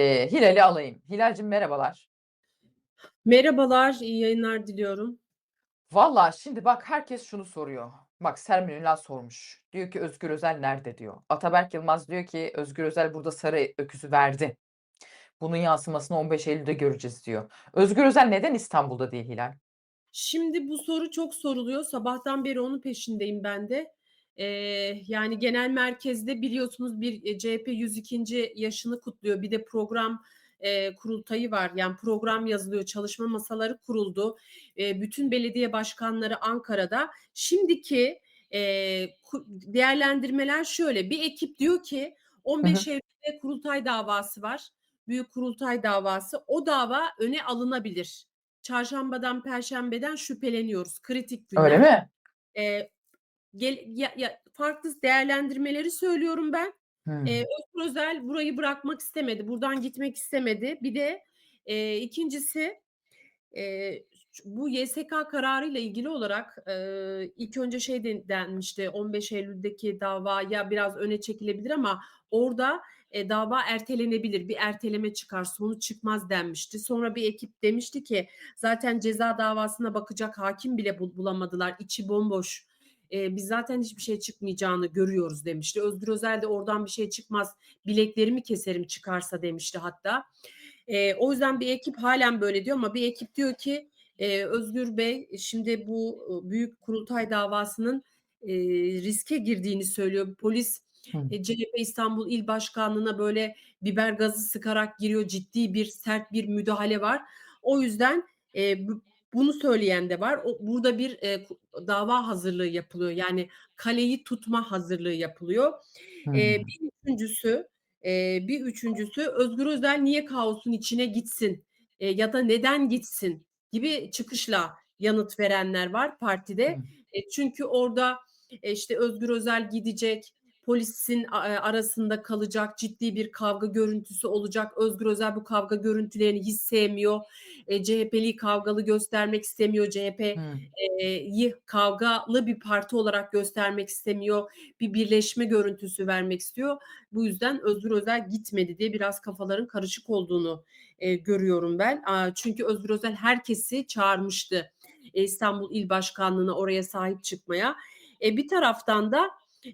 Eee, Hilal'i alayım. Hilal'cim merhabalar. Merhabalar, iyi yayınlar diliyorum. Valla şimdi bak herkes şunu soruyor. Bak Sermin Ünal sormuş. Diyor ki Özgür Özel nerede diyor. Ataberk Yılmaz diyor ki Özgür Özel burada sarı öküzü verdi. Bunun yansımasını 15 Eylül'de göreceğiz diyor. Özgür Özel neden İstanbul'da değil Hilal? Şimdi bu soru çok soruluyor. Sabahtan beri onun peşindeyim ben de. Yani genel merkezde biliyorsunuz bir e, CHP 102. yaşını kutluyor. Bir de program eee, kurultayı var. Yani program yazılıyor, çalışma masaları kuruldu. Eee, bütün belediye başkanları Ankara'da. Şimdiki ku- değerlendirmeler şöyle. Bir ekip diyor ki Hı hı. 15 Eylül'de kurultay davası var. Büyük kurultay davası. O dava öne alınabilir. Çarşambadan, perşembeden şüpheleniyoruz. Kritik Öyle günler. mi? Eee, gel ya ya farklı değerlendirmeleri söylüyorum ben. Hımm. Özgür Özel burayı bırakmak istemedi. Buradan gitmek istemedi. Bir de, eee, 2'ncisi Eee, ç bu YSK kararıyla ilgili olarak, eee, ilk önce şey den denmişti, 15 Eylül'deki davaya biraz öne çekilebilir ama orada, eee, dava ertelenebilir, bir erteleme çıkar, sonuç çıkmaz denmişti. Sonra bir ekip demişti ki zaten ceza davasına bakacak hakim bile bul bulamadılar, içi bomboş. Eee, biz zaten hiçbir şey çıkmayacağını görüyoruz demişti. Özgür Özel de oradan bir şey çıkmaz, bileklerimi keserim çıkarsa demişti hatta. Eee, o yüzden bir ekip hâlen böyle diyor ama bir ekip diyor ki, eee, Özgür Bey şimdi bu, büyük kurultay davasının, eee, riske girdiğini söylüyor. Polis, eee, CHP İstanbul İl Başkanlığı'na böyle biber gazı sıkarak giriyor. Ciddi bir, sert bir müdahale var. O yüzden, bu bunu söyleyen de var. O burada bir, ku dava hazırlığı yapılıyor. Yani kaleyi tutma hazırlığı yapılıyor. Hımm. bir üçüncüsü Eee, bir üçüncüsü Özgür Özel niye kaosun içine gitsin, eee, ya da neden gitsin gibi çıkışla yanıt verenler var partide. E, çünkü orada, eee, işte, Özgür Özel gidecek, polisin a eee, arasında kalacak, ciddi bir kavga görüntüsü olacak. Özgür Özel bu kavga görüntülerini hiç sevmiyor. Eee, CHP'liyi kavgalı göstermek istemiyor. CHP Hımm. yi kavgalı bir parti olarak göstermek istemiyor. Bir birleşme görüntüsü vermek istiyor. Bu yüzden Özgür Özel gitmedi diye biraz kafaların karışık olduğunu, eee, görüyorum ben. Aaa, çünkü Özgür Özel herkesi çağırmıştı, eee, İstanbul İl Başkanlığı'na oraya sahip çıkmaya. E, bir taraftan da,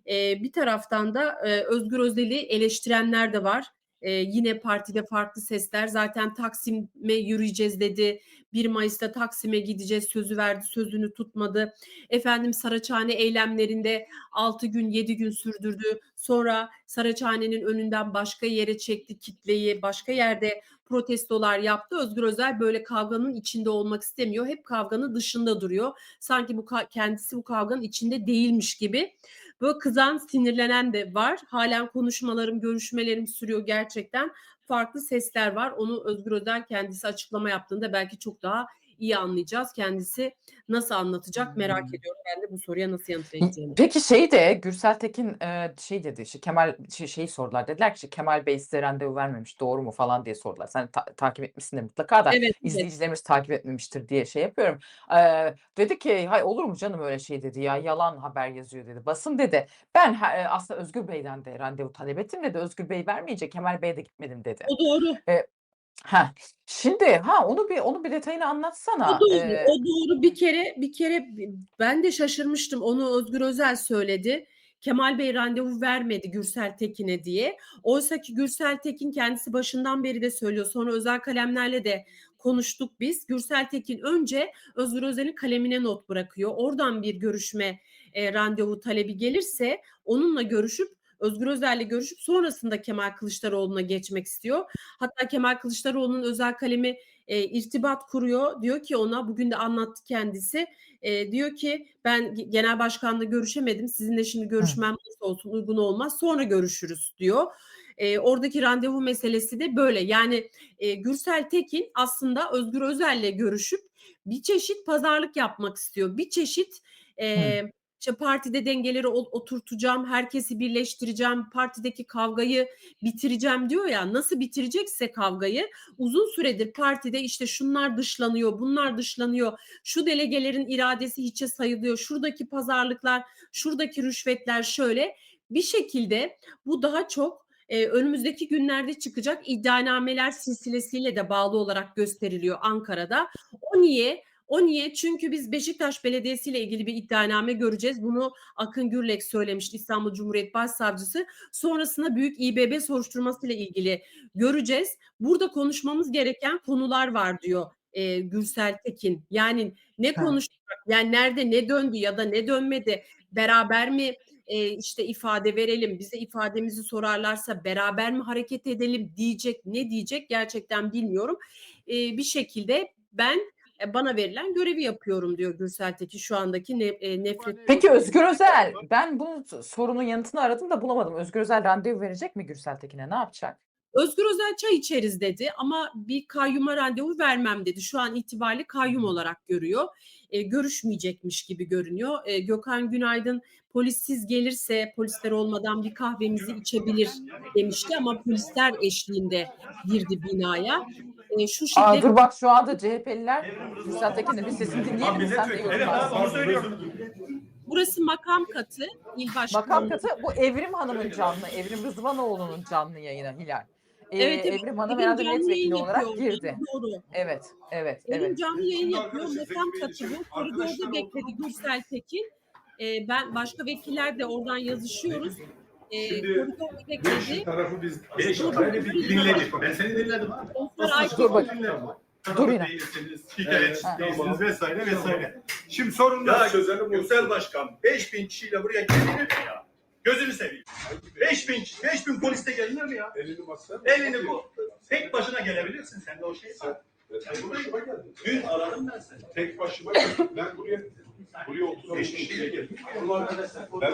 eee, bir taraftan da, eee, Özgür Özel'i eleştirenler de var. Eee, yine partide farklı sesler. Zaten Taksim'e yürüyeceğiz dedi. 1 Mayıs'ta Taksim'e gideceğiz sözü verdi, sözünü tutmadı. Efendim Saraçhane eylemlerinde 6 gün, 7 gün sürdürdü. Sonra Saraçhane'nin önünden başka yere çekti kitleyi, başka yerde protestolar yaptı. Özgür Özel böyle kavganın içinde olmak istemiyor. Hep kavganın dışında duruyor. Sanki bu kendisi bu kavganın içinde değilmiş gibi. Böyle kızan, sinirlenen de var. Halen konuşmalarım, görüşmelerim sürüyor gerçekten. Farklı sesler var. Onu Özgür Özel kendisi açıklama yaptığında belki çok daha iyi anlayacağız. Kendisi nasıl anlatacak merak Hımm. ediyorum. Ben de bu soruya nasıl yanıt vereceğini. peki şey de Gürsel Tekin, eee, şey dedi, işte, Kemal şey şeyi sordular, dediler ki, işte, "Kemal Bey size randevu vermemiş, doğru mu?" falan diye sordular. Sen ta takip etmişsindir mutlaka da Evet, evet. izleyicilerimiz takip etmemiştir diye şey yapıyorum. Eee, dedi ki, "Hay olur mu canım öyle şey?" dedi, "Ya yalan haber yazıyor." dedi. "Basın" dedi, "Ben eee, aslında Özgür Bey'den de randevu talep ettim." dedi. "Özgür Bey vermeyince Kemal Bey'e de gitmedim." dedi. O doğru. Eee Heh, şimdi ha onu bir onun bir detayını O anlatsana. doğru, Eee o doğru. Bir kere bir kere ben de şaşırmıştım. Onu Özgür Özel söyledi. Kemal Bey randevu vermedi Gürsel Tekin'e diye. Oysaki Gürsel Tekin kendisi başından beri de söylüyor. Sonra özel kalemlerle de konuştuk biz. Gürsel Tekin önce Özgür Özel'in kalemine not bırakıyor. Oradan bir görüşme, eee, randevu talebi gelirse onunla görüşüp Özgür Özel'le görüşüp sonrasında Kemal Kılıçdaroğlu'na geçmek istiyor. Hatta Kemal Kılıçdaroğlu'nun özel kalemi e, irtibat kuruyor. Diyor ki ona bugün de anlattı kendisi. E, diyor ki ben genel başkanla görüşemedim. Sizinle şimdi görüşmem nasıl olsun uygun olmaz. Sonra görüşürüz diyor. E, oradaki randevu meselesi de böyle. Yani e, Gürsel Tekin aslında Özgür Özel'le görüşüp bir çeşit pazarlık yapmak istiyor. Bir çeşit e, işte partide dengeleri oturtacağım, herkesi birleştireceğim, partideki kavgayı bitireceğim diyor ya. Nasıl bitirecekse kavgayı uzun süredir partide işte şunlar dışlanıyor, bunlar dışlanıyor, şu delegelerin iradesi hiçe sayılıyor, şuradaki pazarlıklar, şuradaki rüşvetler şöyle bir şekilde bu daha çok Eee, önümüzdeki günlerde çıkacak iddianameler silsilesiyle de bağlı olarak gösteriliyor Ankara'da. O niye? O niye? Çünkü biz Beşiktaş Belediyesi ile ilgili bir iddianame göreceğiz. Bunu Akın Gürlek söylemişti İstanbul Cumhuriyet Başsavcısı. Sonrasında büyük İBB soruşturması ile ilgili göreceğiz. Burada konuşmamız gereken konular var diyor eee, Gürsel Tekin. Yani ne konuşacak? Yani nerede ne döndü ya da ne dönmedi? Beraber mi eee, işte ifade verelim? Bize ifademizi sorarlarsa beraber mi hareket edelim diyecek? Ne diyecek? Gerçekten bilmiyorum. Eee, bir şekilde ben e, bana verilen görevi yapıyorum diyor Gürsel Tekin şu andaki ne, e, nefret. Peki Özgür Özel, ben bu sorunun yanıtını aradım da bulamadım. Özgür Özel randevu verecek mi Gürsel Tekin'e? Ne yapacak? Özgür Özel çay içeriz dedi ama bir kayyuma randevu vermem dedi. Şu an itibariyle kayyum olarak görüyor. E, görüşmeyecekmiş gibi görünüyor. E, Gökhan Günaydın polissiz gelirse polisler olmadan bir kahvemizi içebilir demişti ama polisler eşliğinde girdi binaya. E, şu Aa, şiddet dur bak şu anda CHP'liler Gürsel Tekin'in bir sesini dinleyelim? Sen de burası makam katı il başkanı. Makam katı bu Evrim Hanım'ın canlı, Evrim Rızvanoğlu'nun canlı yayını Hilal. Ee, Evet, evet. Evrim Hanım herhalde milletvekili olarak yapıyor. girdi. Doğru. Evet, evet, Evrim evet. canlı yayın yapıyor. arkadaşlar, Makam Zeki Bey katı için bu. Koridorda bekledi. Gürsel Tekin. Ee, ben başka vekiller de oradan yazışıyoruz. Ee, Şimdi koridorda Beş bekledi. tarafı biz Beş dur. dinledik. Ben seni dinledim abi. Dur bak. Dur yine. Değilsiniz, Evet, vesaire vesaire. Şimdi Ya çözelim. Yüksel Başkan 5000 kişiyle buraya gelinir mi ya? Gözünü seveyim. 5000 kişi, 5000 poliste gelinir mi ya? Elini masaya. Elini bu. Tek başına gelebilirsin. Sende o şey var. Ben tek başıma geldim. Dün aradım ben seni. Tek başıma geldim. Ben buraya buraya 35 kişiyle geldim. Ben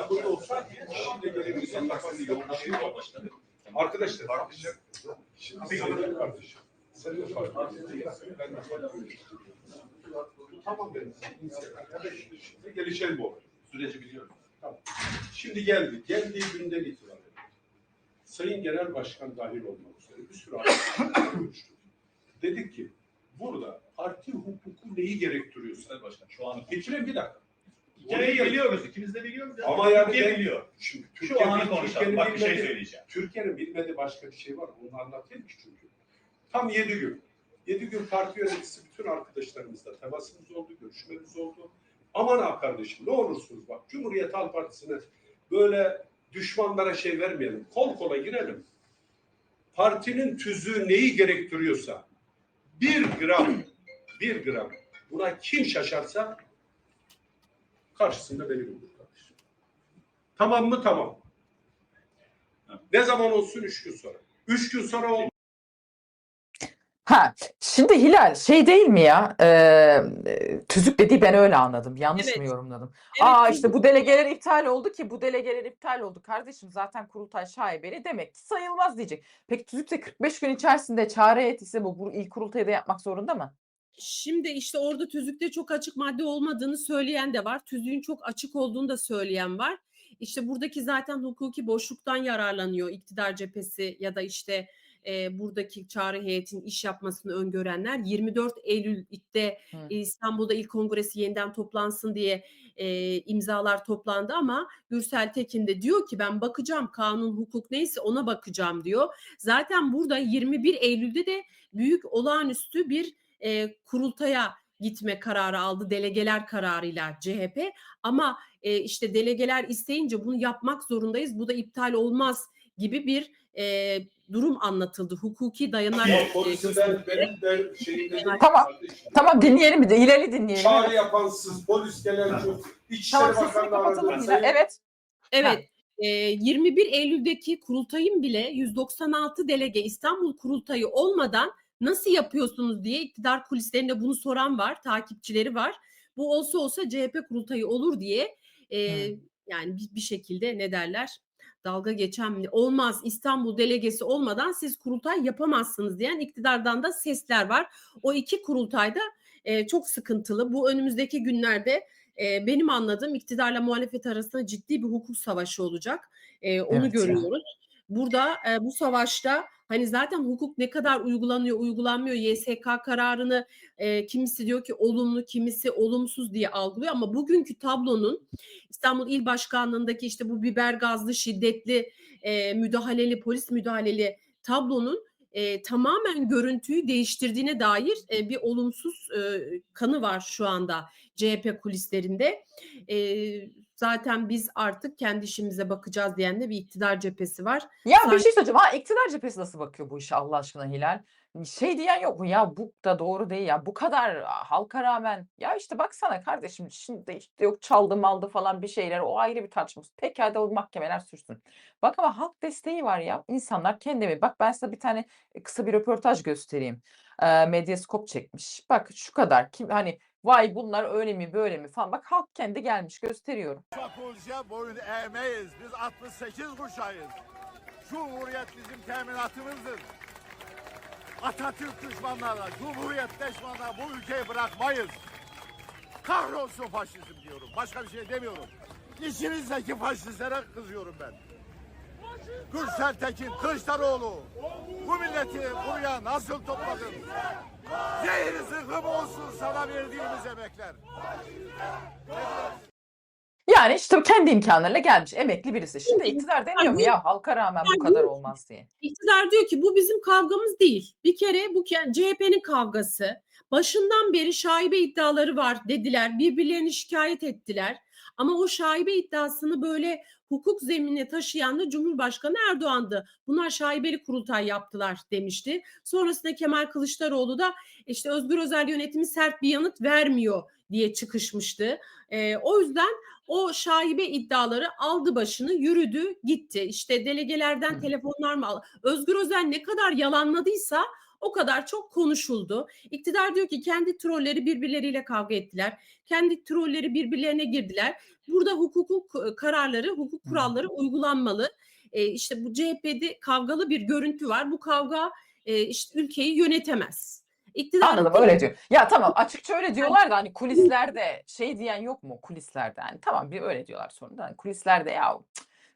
buraya 30 kişiyle gelebilirsem şey yok. Arkadaşlar tartışacak. Şimdi senin kardeşim. Senin kardeşim. Ben de farklı. Tamam benim. Şimdi gelişelim bu. Süreci biliyorum. Tamam. Şimdi geldi. Geldiği günden itibaren Sayın Genel Başkan dahil olmak üzere bir sürü görüştük. Dedik ki burada parti hukuku neyi gerektiriyorsa Yüksel Başkan şu an getirin bir dakika. Hikayeyi biliyoruz. İkimiz de biliyoruz. ya. Ama yani Türkiye ben- biliyor. Şimdi Şu Türkiye, anı Türkiye'nin konuşalım. Bak bir şey söyleyeceğim. Türkiye'nin bilmediği başka bir şey var. Onu anlatayım ki çünkü. Tam yedi gün. Yedi gün parti yöneticisi bütün arkadaşlarımızla temasımız oldu, görüşmemiz oldu. Aman ha kardeşim ne olursunuz bak Cumhuriyet Halk Partisi'ne böyle düşmanlara şey vermeyelim. Kol kola girelim. Partinin tüzüğü neyi gerektiriyorsa bir gram, bir gram buna kim şaşarsa karşısında beni bulur kardeşim. Tamam mı? Tamam. Ne zaman olsun? Üç gün sonra. Üç gün sonra ol. Ha, şimdi Hilal şey değil mi ya? Ee, tüzük dediği ben öyle anladım. Yanlış Evet. mı yorumladım? Evet, Aa işte bu delegeler iptal oldu ki bu delegeler iptal oldu. Kardeşim zaten kurultay şaibeli demek ki sayılmaz diyecek. Peki tüzükte 45 gün içerisinde çağrı heyeti ise bu, bu ilk kurultayı da yapmak zorunda mı? Şimdi işte orada tüzükte çok açık madde olmadığını söyleyen de var. Tüzüğün çok açık olduğunu da söyleyen var. İşte buradaki zaten hukuki boşluktan yararlanıyor iktidar cephesi ya da işte e, buradaki çağrı heyetinin iş yapmasını öngörenler. 24 Eylül'de e, İstanbul'da ilk kongresi yeniden toplansın diye e, imzalar toplandı ama Gürsel Tekin de diyor ki ben bakacağım kanun hukuk neyse ona bakacağım diyor. Zaten burada 21 Eylül'de de büyük olağanüstü bir e, kurultaya gitme kararı aldı delegeler kararıyla CHP ama e, işte delegeler isteyince bunu yapmak zorundayız bu da iptal olmaz gibi bir e, durum anlatıldı hukuki e, polisi ben, benim de şeyimde Tamam, Tamam dinleyelim bir de Hilal'i dinleyelim. Çağrı Evet. yapansız, polis gelen çok. İçişleri Tamam sesini kapatalım aradı. Hilal. Evet. Evet. e, 21 Eylül'deki kurultayın bile 196 delege İstanbul kurultayı olmadan nasıl yapıyorsunuz diye iktidar kulislerinde bunu soran var, takipçileri var. Bu olsa olsa CHP kurultayı olur diye e, yani bir, bir şekilde ne derler? Dalga geçen olmaz İstanbul delegesi olmadan siz kurultay yapamazsınız diyen iktidardan da sesler var. O iki kurultayda e, çok sıkıntılı. Bu önümüzdeki günlerde e, benim anladığım iktidarla muhalefet arasında ciddi bir hukuk savaşı olacak. E, onu Evet ya. Burada e, bu savaşta hani zaten hukuk ne kadar uygulanıyor uygulanmıyor YSK kararını e, kimisi diyor ki olumlu kimisi olumsuz diye algılıyor ama bugünkü tablonun İstanbul İl Başkanlığındaki işte bu biber gazlı şiddetli e, müdahaleli polis müdahaleli tablonun e, tamamen görüntüyü değiştirdiğine dair e, bir olumsuz e, kanı var şu anda CHP kulislerinde. E, zaten biz artık kendi işimize bakacağız diyen de bir iktidar cephesi var. Ya bir Sanki- şey söyleyeceğim. Ha iktidar cephesi nasıl bakıyor bu işe Allah aşkına Hilal? Şey diyen yok mu? Ya bu da doğru değil ya. Bu kadar halka rağmen. Ya işte baksana kardeşim şimdi işte yok çaldı maldı falan bir şeyler. O ayrı bir tartışma. Pekala o mahkemeler sürsün. Bak ama halk desteği var ya. İnsanlar kendimi. Bak ben size bir tane e, kısa bir röportaj göstereyim. Ee, Medyaskop çekmiş. Bak şu kadar. Kim hani vay bunlar öyle mi böyle mi falan. Bak halk kendi gelmiş gösteriyorum. Çapulcuya boyun eğmeyiz. Biz 68 kuşağıyız. Cumhuriyet bizim teminatımızdır. Atatürk düşmanlarına, Cumhuriyet düşmanlarına bu ülkeyi bırakmayız. Kahrolsun faşizm diyorum. Başka bir şey demiyorum. İçinizdeki faşistlere kızıyorum ben. Gürsel Tekin, Kılıçdaroğlu. Bu milleti buraya nasıl topladın? Zehri zıkkım olsun sana verdiğimiz emekler. Yani işte kendi imkanlarıyla gelmiş emekli birisi. Şimdi iktidar demiyor mu ya halka rağmen bu kadar olmaz diye. İktidar diyor ki bu bizim kavgamız değil. Bir kere bu CHP'nin kavgası. Başından beri şaibe iddiaları var dediler. Birbirlerini şikayet ettiler. Ama o şaibe iddiasını böyle hukuk zeminine taşıyan da Cumhurbaşkanı Erdoğan'dı. Bunlar şaibeli kurultay yaptılar demişti. Sonrasında Kemal Kılıçdaroğlu da işte Özgür Özel yönetimi sert bir yanıt vermiyor diye çıkışmıştı. Ee, o yüzden o şaibe iddiaları aldı başını yürüdü gitti. İşte delegelerden telefonlar mı aldı? Özgür Özel ne kadar yalanladıysa o kadar çok konuşuldu. İktidar diyor ki kendi trolleri birbirleriyle kavga ettiler. Kendi trolleri birbirlerine girdiler. Burada hukukun k- kararları, hukuk kuralları uygulanmalı. E, işte bu CHP'de kavgalı bir görüntü var. Bu kavga e, işte ülkeyi yönetemez. İktidar Anladım öyle diyor. Ya tamam açıkça öyle diyorlar da hani kulislerde şey diyen yok mu kulislerde? Hani tamam bir öyle diyorlar sonra da hani kulislerde ya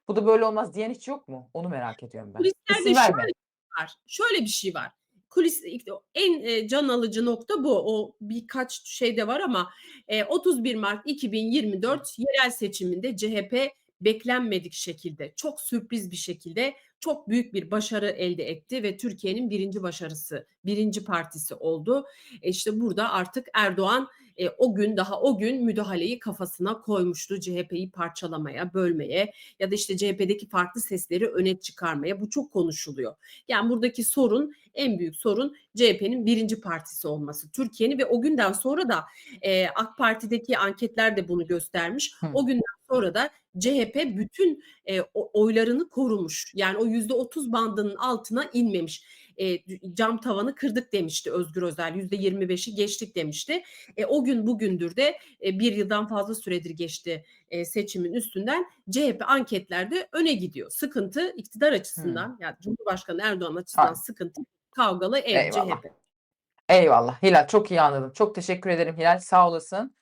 bu da böyle olmaz diyen hiç yok mu? Onu merak ediyorum ben. Kulislerde şöyle verme. var. Şöyle bir şey var. Kulis en e, can alıcı nokta bu. O birkaç şeyde var ama e, 31 Mart 2024 yerel seçiminde CHP beklenmedik şekilde, çok sürpriz bir şekilde çok büyük bir başarı elde etti ve Türkiye'nin birinci başarısı, birinci partisi oldu. E işte burada artık Erdoğan e, o gün daha o gün müdahaleyi kafasına koymuştu. CHP'yi parçalamaya, bölmeye ya da işte CHP'deki farklı sesleri öne çıkarmaya. Bu çok konuşuluyor. Yani buradaki sorun en büyük sorun CHP'nin birinci partisi olması. Türkiye'nin ve o günden sonra da e, AK Parti'deki anketler de bunu göstermiş. Hı. O günden sonra da CHP bütün e, oylarını korumuş. Yani o yüzde otuz bandının altına inmemiş. E, cam tavanı kırdık demişti Özgür Özel. Yüzde yirmi beşi geçtik demişti. E, o gün bugündür de e, bir yıldan fazla süredir geçti e, seçimin üstünden CHP anketlerde öne gidiyor. Sıkıntı iktidar açısından yani Cumhurbaşkanı Erdoğan açısından Aynen. sıkıntı kavgalı ev Eyvallah. CHP. Eyvallah Hilal çok iyi anladım. Çok teşekkür ederim Hilal sağ olasın.